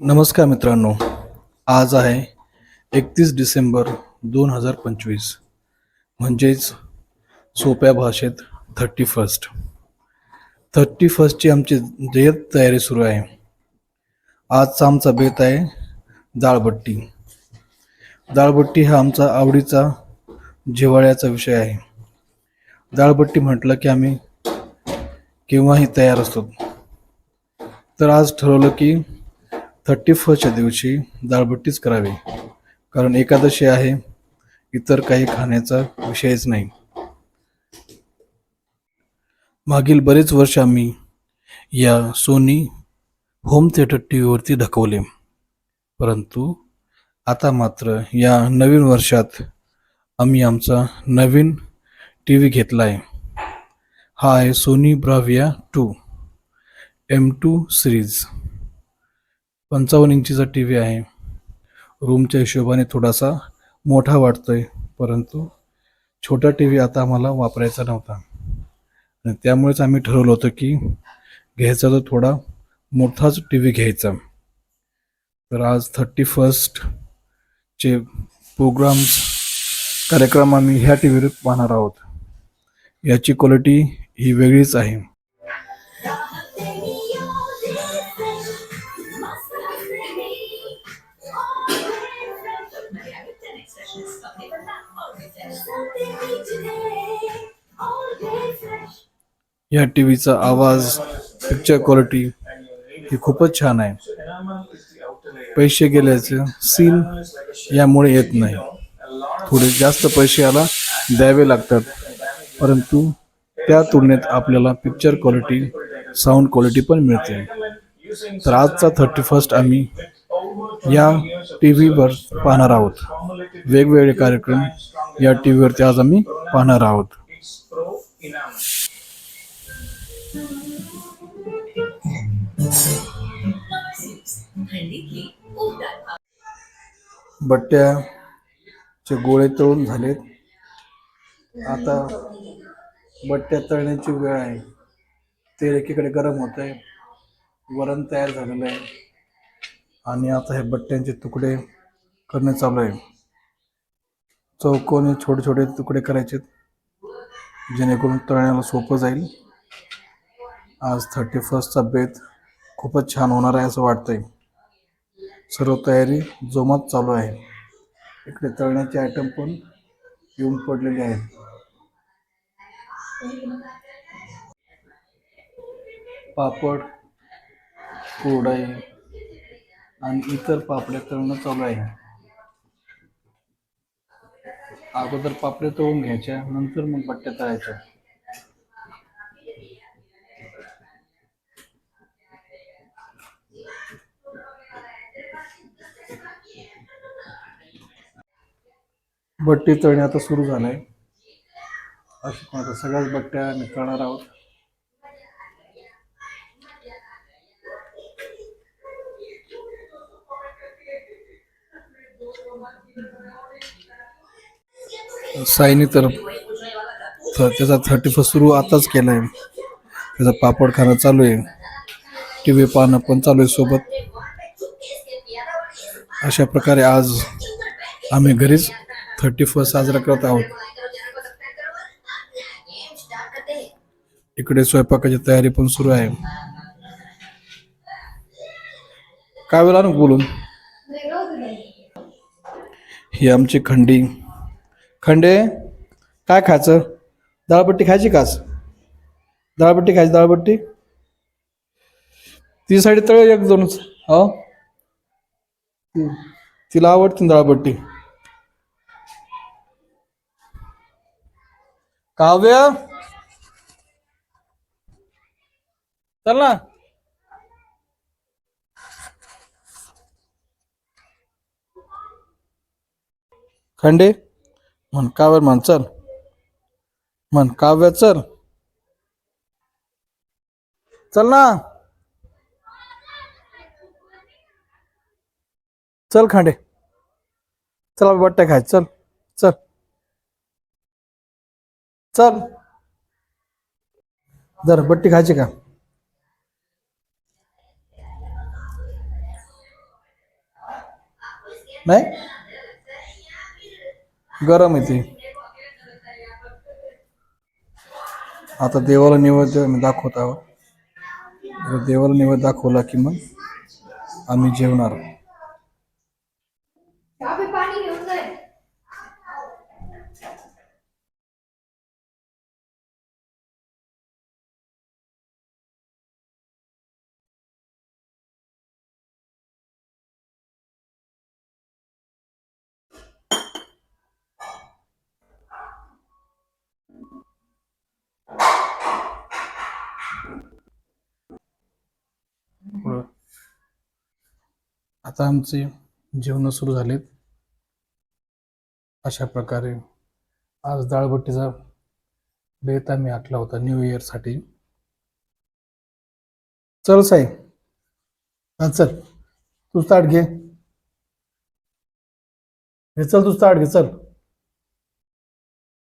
नमस्कार मित्रांनो आज आहे एकतीस डिसेंबर दोन हजार पंचवीस म्हणजेच सोप्या भाषेत थर्टी फर्स्ट थर्टी फर्स्टची आमची जयत तयारी सुरू आहे. आजचा आमचा बेत आहे दाळबट्टी. दाळबट्टी हा आमचा आवडीचा जिव्हाळ्याचा विषय आहे. दाळबट्टी म्हटलं की आम्ही केव्हाही तयार असतो. तर आज ठरवलं की थर्टी फर्स्टच्या दिवशी दाळबट्टीच करावी. कारण एकादशी आहे इतर काही खाण्याचा विषयच नाही. मागील बरेच वर्ष आम्ही या सोनी होम थिएटर टी व्हीवरती ढकवले. परंतु आता मात्र या नवीन वर्षात आम्ही आमचा नवीन टी व्ही घेतला आहे हा आहे Sony Bravia two M two series. पंचावन्न इंचीचा टी व्ही आहे. रूमच्या हिशोबाने थोडासा मोठा वाटतोय परंतु छोटा टी व्ही आता आम्हाला वापरायचा नव्हता. आणि त्यामुळेच आम्ही ठरवलं होतं की घ्यायचा तर थोडा मोठाच टी व्ही घ्यायचा. तर आज थर्टी फर्स्टचे प्रोग्राम्स कार्यक्रम आम्ही ह्या टी व्हीवर पाहणार आहोत. याची क्वालिटी ही वेगळीच आहे. या टी व्हीचा आवाज पिक्चर क्वालिटी ही खूपच छान आहे. पैसे गेल्याचं सीन यामुळे येत नाही. थोडे जास्त पैसे याला द्यावे लागतात. परंतु त्या तुलनेत आपल्याला पिक्चर क्वालिटी साऊंड क्वालिटी पण मिळते. तर आजचा थर्टी फर्स्ट आम्ही या टी व्हीवर पाहणार आहोत. वेगवेगळे कार्यक्रम या टी व्हीवरती आज आम्ही पाहणार आहोत. बट्ट्याचे गोळे तळून झालेत. आता बट्ट्या तळण्याची वेळ आहे. तेल एकीकडे गरम होत आहे वरण तयार झालेलं आहे. आणि आता हे बट्ट्यांचे तुकडे करणे चालू आहे. चौकोने छोटे छोटे तुकडे करायचे जेणेकरून तळण्याला सोपं जाईल. आज थर्टी फर्स्टचा बेत खूपच छान होणार आहे असं वाटतंय. सर्व तयारी जोमात चालू आहे. इकडे तळण्याचे आयटम पण येऊन पडलेले आहेत पापड कोरडाई आणि इतर पापड्या तळणं चालू आहे. अगोदर पापड्या तळून घ्यायच्या नंतर मग बट्ट्या तळायच्या. बट्टी तळणे आता सुरू झालंय. अशी पण आता सगळ्याच बट्ट्या आम्ही आहोत. साईनी तर थ- त्याचा थर्टी फर्स्ट सुरू आताच केलाय. त्याचा पापड खाणं चालू आहे टी व्ही पाहणं पण चालू आहे सोबत. अशा प्रकारे आज आम्ही घरीच थर्टी फर्स्ट साजरा करत आहोत. इकडे स्वयंपाकाची तयारी पण सुरू आहे. काय वेळा ना बोलून? ही आमची खंडी. खंडे काय खायचं? दाळपट्टी खायची काच दाळपट्टी खायची दाळपट्टी? ती साडी तळ एक दोनच. हो? तिला आवडते दाळपट्टी. काव्य? चल ना. खंडे म्हण काव्य म्हण चल. म्हण काव्य चल. चल ना. चल खांडे. चल बट्ट्या खाय चल चल. चल. जर बट्टी खायची का? नाही? गरम आहे ती. आता देवाला निवेद्य मी दाखवत आहोत. देवाला निवेद दाखवला की मग आम्ही जेवणार आता आमचे जेवण सुरू झालेत. अशा प्रकारे आज डाळबट्टीचा बेत आम्ही आटला होता न्यू इयरसाठी चल साई. हा चल. तू ताट घे. हे चल तू ताट घे चल.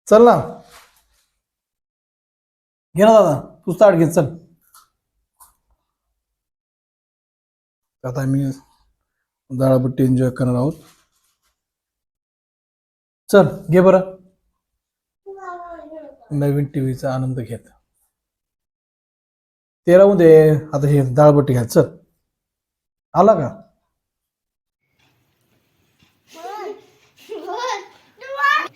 चल ना. घे ना दादा. तू ताट घे चल. आता आम्ही डाळबट्टी एन्जॉय करणार आहोत. चल घे बरं. नवीन टीव्हीचा आनंद घेत. ते राहू दे आता हे दाळबट्टी घ्या चल. आला का?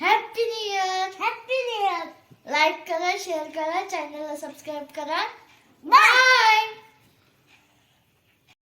Happy new year happy new year like करा शेअर करा चॅनलला सबस्क्राईब करा. बाय